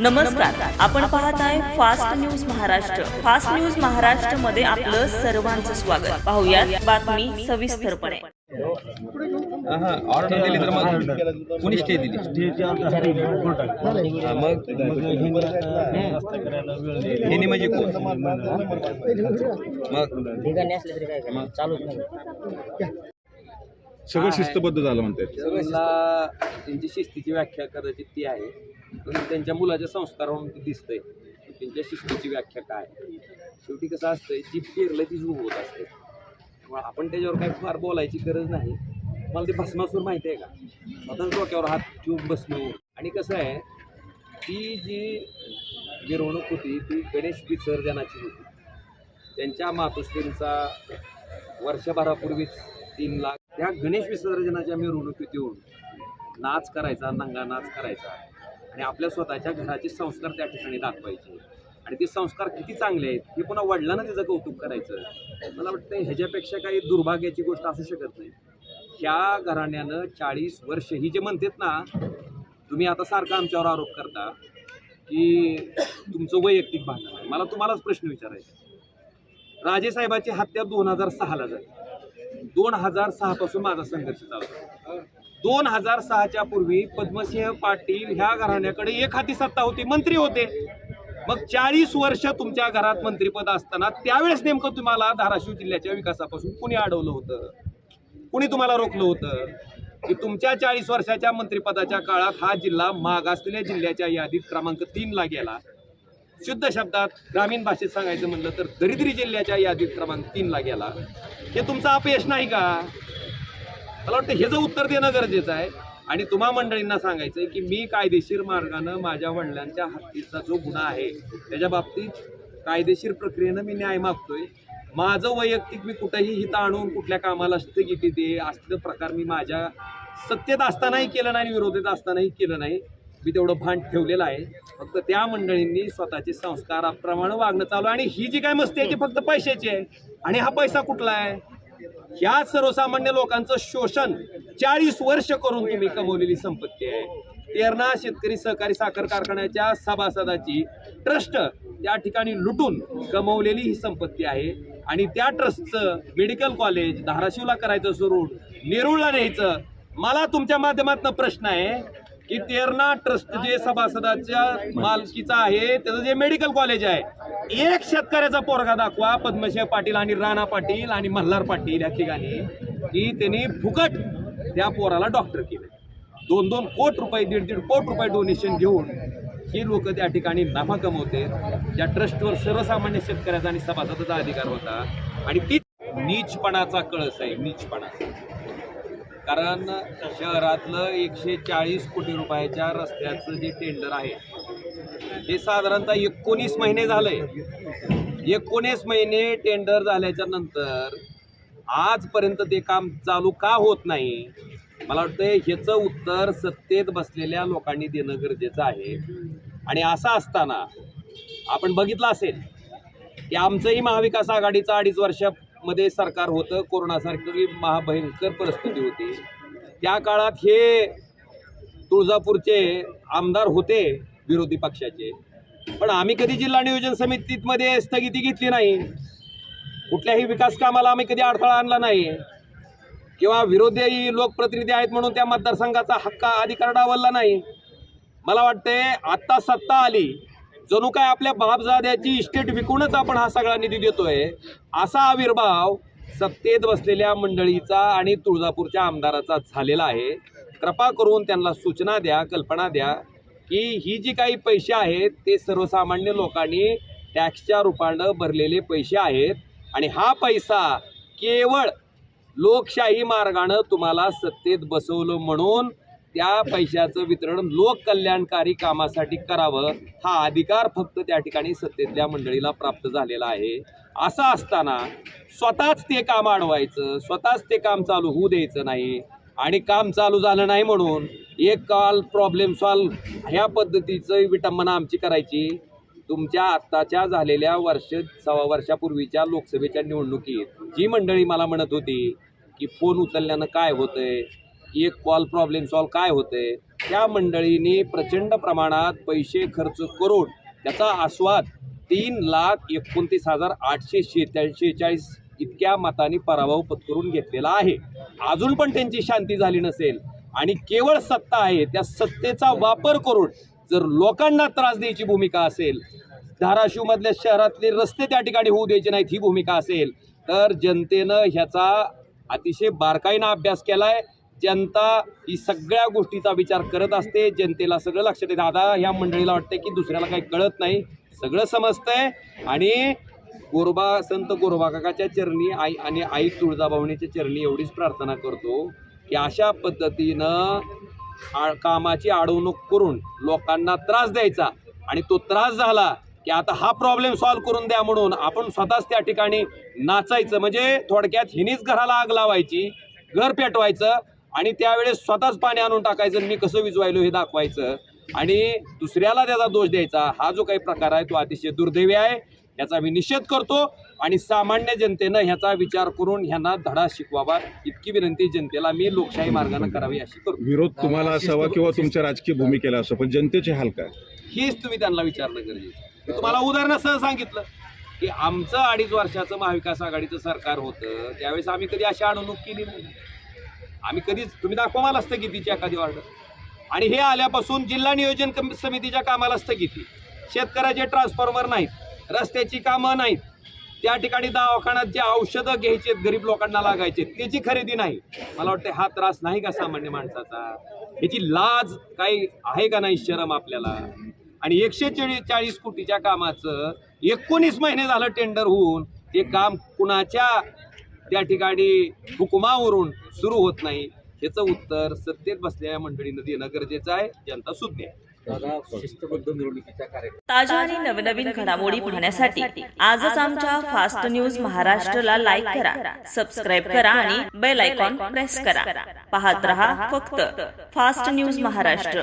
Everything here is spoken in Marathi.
नमस्कार. आपण पाहताय Fast News Maharashtra Fast News महाराष्ट्रमध्ये आपलं सर्वांचं स्वागत. पाहुयात बातमी सविस्तरपणे. हा ऑर्डर दिली तर मग कोणी स्टे दिली? हा, मग? हेनी म्हणजे कोण? मग? ठिकाणी असले तरी काय करायचं चालूच नाही. सगळं शिस्तबद्ध झालं म्हणतात. त्यांची शिस्तीची व्याख्या कदाचित ती आहे. पण त्यांच्या मुलाच्या संस्कारावरून ते दिसतंय. की त्यांच्या शिस्तीची व्याख्या काय? शेवटी कसं असतंय जी पेरलं ती झूब होत असते त्यामुळे आपण त्याच्यावर काही फार बोलायची गरज नाही. मला ते भस्मासूर माहिती आहे का? स्वतःच डोक्यावर हात ठेवून बसणं आणि कसं आहे ती जी मिरवणूक होती ती गणेश विसर्जनाची होती. त्यांच्या मातोश्रींचा वर्षभरापूर्वीच तीन लाख. त्या गणेश विसर्जनाच्या मिरवणुकीत येऊन नाच करायचा नंगा नाच करायचा. आणि आपल्या स्वतःच्या घराचे संस्कार त्या ठिकाणी दाखवायचे. आणि ते संस्कार किती चांगले आहेत हे पुन्हा वडिलांना त्याचं कौतुक करायचं. मला वाटतं ह्याच्यापेक्षा काही दुर्भाग्याची गोष्ट असू शकत नाही. ह्या घराण्यानं चाळीस वर्ष ही जे म्हणतात ना तुम्ही आता सारखा आमच्यावर आरोप करता की तुमचं वैयक्तिक भांडण आहे. मला तुम्हालाच प्रश्न विचारायचा राजेसाहेबाची हत्या दोन हजार सहाला झाली. दोन हजार सहा पासून माझा संघर्ष चालतो दोन हजार सहाच्या पूर्वी पद्मसिंह पाटील ह्या घराण्याकडे एक हाती सत्ता होती मंत्री होते. मग चाळीस वर्ष तुमच्या घरात मंत्रीपद असताना त्यावेळेस नेमकं तुम्हाला धाराशिव जिल्ह्याच्या विकासापासून कुणी अडवलं होतं? कुणी तुम्हाला रोखलं होतं? की तुमच्या चाळीस वर्षाच्या मंत्रिपदाच्या काळात हा जिल्हा मागासलेल्या जिल्ह्याच्या यादीत क्रमांक तीनला गेला. शुद्ध शब्दात ग्रामीण भाषेत सांगायचं म्हणलं तर दरिद्री जिल्ह्याच्या यादीत क्रमांक तीनला गेला. हे तुमचं अपयश नाही का? मला वाटतं ह्याचं उत्तर देणं गरजेचं आहे. आणि तुम्हा मंडळींना सांगायचं आहे की मी कायदेशीर मार्गानं माझ्या वडिलांच्या हत्तीचा जो गुन्हा आहे त्याच्या बाबतीत कायदेशीर प्रक्रियेनं मी न्याय मागतोय. माझं वैयक्तिक मी कुठंही हित आणून कुठल्या कामाला स्थगिती दे असलं प्रकार मी माझ्या सत्तेत असतानाही केलं नाही आणि विरोधीत असतानाही केलं नाही. मी तेवढं भान ठेवलेलं आहे. फक्त त्या मंडळींनी स्वतःचे संस्काराप्रमाणे वागणं चालू आणि ही जी काय मस्ती आहे ती फक्त पैशाची आहे. आणि हा पैसा कुठला आहे? ह्या सर्वसामान्य लोकांचं शोषण चाळीस वर्ष करून तुम्ही कमवलेली संपत्ती आहे. तेरणा शेतकरी सहकारी साखर कारखान्याच्या सभासदाची ट्रस्ट त्या ठिकाणी लुटून कमवलेली ही संपत्ती आहे. आणि त्या ट्रस्टचं मेडिकल कॉलेज धाराशिवला करायचं सुरू नेरूळला न्यायचं. मला तुमच्या माध्यमातून प्रश्न आहे की तेरणा ट्रस्ट जे सभासदाच्या मालकीचा आहे त्याचं जे मेडिकल कॉलेज आहे एक शेतकऱ्याचा पोरगा दाखवा पद्मसिंह पाटील आणि राणा पाटील आणि मल्हार पाटील या ठिकाणी की त्यांनी फुकट त्या पोराला डॉक्टर केले. दोन दोन कोट रुपये दीड दीड कोट रुपये डोनेशन घेऊन ही लोक त्या ठिकाणी नफा कमवते. त्या ट्रस्टवर सर्वसामान्य शेतकऱ्याचा आणि सभासदाचा अधिकार होता. आणि ती नीचपणाचा कळस आहे नीचपणा. कारण शहरातलं एकशे चाळीस कोटी रुपयाच्या रस्त्याचं जे टेंडर आहे ते साधारणतः एकोणीस महिने झालंय. एकोणीस महिने टेंडर झाल्याच्यानंतर आजपर्यंत ते काम चालू का होत नाही मला वाटतं ह्याचं उत्तर सत्तेत बसलेल्या लोकांनी देणं गरजेचं आहे. आणि असं असताना आपण बघितलं असेल की आमचंही महाविकास आघाडीचं अडीच वर्ष मध्ये सरकार होतं कोरोनासारखी महाभयंकर परिस्थिती होती. त्या काळात हे तुळजापूरचे आमदार होते विरोधी पक्षाचे. पण आम्ही कधी जिल्हा नियोजन समितीमध्ये स्थगिती घेतली नाही. कुठल्याही विकास कामाला आम्ही कधी अडथळा आणला नाही. किंवा विरोधी लोकप्रतिनिधी आहेत म्हणून त्या मतदारसंघाचा हक्क अधिकार डावलला नाही. मला वाटते आत्ता सत्ता आली जणू काय आपल्या बापजाद्याची इस्टेट विकूनच आपण हा सगळा निधी देतोय असा आविर्भाव सत्तेत बसलेल्या मंडळीचा आणि तुळजापूरच्या आमदाराचा झालेला आहे. कृपा करून त्यांना सूचना द्या कल्पना द्या की ही जी काही पैसे आहेत ते सर्वसामान्य लोकांनी टॅक्सच्या रूपानं भरलेले पैसे आहेत आणि हा पैसा केवळ लोकशाही मार्गानं तुम्हाला सत्तेत बसवलं म्हणून त्या पैशाचं वितरण लोककल्याणकारी कामासाठी करावं हा अधिकार फक्त त्या ठिकाणी सत्तेतल्या मंडळीला प्राप्त झालेला आहे. असं असताना स्वतःच ते काम अडवायचं स्वतःच ते काम चालू होऊ द्यायचं नाही आणि काम चालू झालं नाही म्हणून एक कॉल प्रॉब्लेम सॉल्व ह्या पद्धतीचं विटंबना आमची करायची. तुमच्या आत्ताच्या झालेल्या वर्ष सव्वा वर्षापूर्वीच्या लोकसभेच्या निवडणुकीत जी मंडळी मला म्हणत होती की फोन उचलल्यानं काय होतंय एक कॉल प्रॉब्लेम सॉल्व काय होते? त्या मंडळीने प्रचंड प्रमाणात पैसे खर्च करून त्याचा आस्वाद तीन लाख एकोणतीस हजार आठशे शेहेचाळीस शेहेचाळीस इतक्या मताने पराभव पत्करून घेतलेला आहे. अजून पण त्यांची शांती झाली नसेल आणि केवळ सत्ता आहे त्या सत्तेचा वापर करून जर लोकांना त्रास द्यायची भूमिका असेल धाराशिवमधल्या शहरातले रस्ते त्या ठिकाणी होऊ द्यायचे नाहीत ही भूमिका असेल तर जनतेनं ह्याचा अतिशय बारकाईनं अभ्यास केलाय. जनता ही सगळ्या गोष्टीचा विचार करत असते. जनतेला सगळं लक्षात येतं. आता ह्या मंडळीला वाटतंय की दुसऱ्याला काही कळत नाही. सगळं समजतंय. आणि गोरोबा संत गोरोबा काकाच्या चरणी आई आणि आई तुळजाभवानीच्या चरणी एवढीच प्रार्थना करतो की अशा पद्धतीनं आ- कामाची अडवणूक करून लोकांना त्रास द्यायचा. आणि तो त्रास झाला की आता हा प्रॉब्लेम सॉल्व्ह करून द्या म्हणून आपण स्वतःच त्या ठिकाणी नाचायचं. म्हणजे थोडक्यात हिनीच घराला आग लावायची घर पेटवायचं. आणि त्यावेळेस स्वतःच पाणी आणून टाकायचं मी कसं विजवायलो हे दाखवायचं. आणि दुसऱ्याला त्याचा दोष द्यायचा. हा जो काही प्रकार आहे तो अतिशय दुर्दैवी आहे. याचा मी निषेध करतो. आणि सामान्य जनतेनं ह्याचा विचार करून ह्यांना धडा शिकवावा इतकी विनंती जनतेला मी लोकशाही मार्गाने करावी अशी करतो विरोध तुम्हाला असावा किंवा तुमच्या राजकीय भूमिकेला असो पण जनतेचे हाल काय? हेच तुम्ही त्यांना विचारणं गरजेचं. मी तुम्हाला उदाहरणासह सांगितलं की आमचं अडीच वर्षाचं महाविकास आघाडीचं सरकार होतं. त्यावेळेस आम्ही कधी अशी अडवणूक केली नाही. आम्ही कधीच तुम्ही दाखवा मला स्थगितीची एखादी ऑर्डर आणि हे आल्यापासून जिल्हा नियोजन कम- समितीच्या कामाला स्थगिती. शेतकऱ्याचे ट्रान्सफॉर्मर नाहीत रस्त्याची कामं नाहीत. त्या ठिकाणी दवाखान्यात जे औषधं घ्यायचे गरीब लोकांना लागायचे त्याची खरेदी नाही. मला वाटतं हा त्रास नाही का सामान्य माणसाचा? याची लाज काही आहे का नाही शरम आपल्याला? आणि एकशे चाळीस चाळीस कोटीच्या कामाचं एकोणीस महिने झालं टेंडर होऊन ते काम कुणाच्या त्या ठिकाणी हुकुमावरून सुरू होत नाही याचं उत्तर सत्तेत बसलेल्या मंडळीनं देणं गरजेचं आहे जनता सुज्ञ आहे. ताज्या आणि नवनवीन घडामोडी पाहण्यासाठी आजच आमच्या फास्ट न्यूज महाराष्ट्रला लाईक करा सबस्क्राईब करा आणि बेल आयकॉन प्रेस करा. पाहत रहा फक्त फास्ट न्यूज महाराष्ट्र.